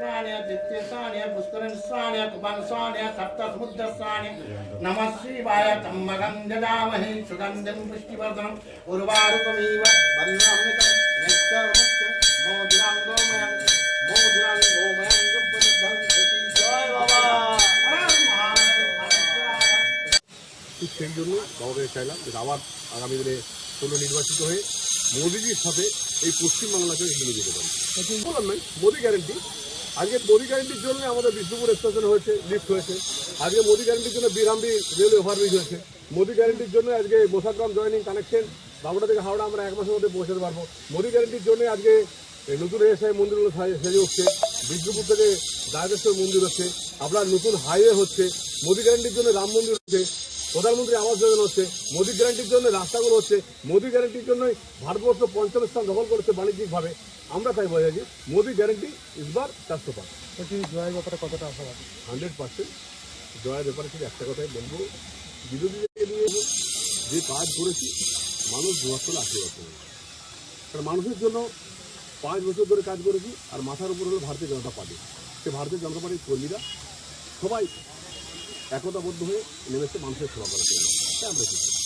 शुद्ध स्नाने दित्य स्नाने पुष्करण स्नाने कुपन स्नाने सप्त समुद्र स्नाने नमः शिवाय तम्मगं ददामहे सुगन्धं पुष्टिवर्धनम् उर्वारुकमिव वन्नामृतं नेत्रमुच्च मोदिरां गोमयं मोदिरां गोमयं गुब्बुद्धं सती जय बाबा हर महादेव ঠিক সেই জন্য বাবাকে চাইলাম যে আবার আগামী দিনে পুনঃ নির্বাচিত হয়ে মোদিজির সাথে এই পশ্চিমবাংলাকে এগিয়ে যেতে পারি বললাম নয় মোদি গ্যারেন্টি আজকে মোদি গ্যারেন্টির জন্য আমাদের বিষ্ণুপুর স্টেশন হয়েছে লিফট হয়েছে। আজকে মোদি গ্যারেন্টির জন্য বিরামবি রেলওয়ে ওভারব্রিজ হয়েছে। মোদি গ্যারেন্টির জন্য আজকে মোসাগ্রাম জয়নিং কানেকশন বাবুড়া থেকে হাওড়া আমরা এক মাসের মধ্যে পৌঁছাতে পারব। মোদি গ্যারেন্টির জন্য আজকে নতুন এসআই মন্দিরগুলো সাজে- উঠছে। বিষ্ণুপুর থেকে দ্বারকেশ্বর মন্দির হচ্ছে। আপনার নতুন হাইওয়ে হচ্ছে। মোদি গ্যারেন্টির জন্য রাম মন্দির হচ্ছে। প্রধানমন্ত্রী আবাস যোজনা হচ্ছে মোদি গ্যারান্টির জন্য রাস্তাগুলো হচ্ছে মোদি গ্যারান্টির জন্যই ভারতবর্ষ পঞ্চম স্থান দখল করেছে বাণিজ্যিকভাবে। আমরা তাই বোঝা বোঝাচ্ছি মোদি গ্যারান্টি ইসবার চারশো পাঁচ জয়ের ব্যাপারে কতটা আশাবাদী হান্ড্রেড পার্সেন্ট। জয়ের ব্যাপারে শুধু একটা কথাই বলব বিরোধীদেরকে নিয়ে যে কাজ করেছি মানুষ দুয়াশলে আশীর্বাদ করে কারণ মানুষের জন্য পাঁচ বছর ধরে কাজ করেছি আর মাথার উপর হলো ভারতীয় জনতা পার্টি। সে ভারতীয় জনতা পার্টির কর্মীরা সবাই একতাবদ্ধ হয়ে নেমেছে মানুষের সেবা করার জন্য আমরা?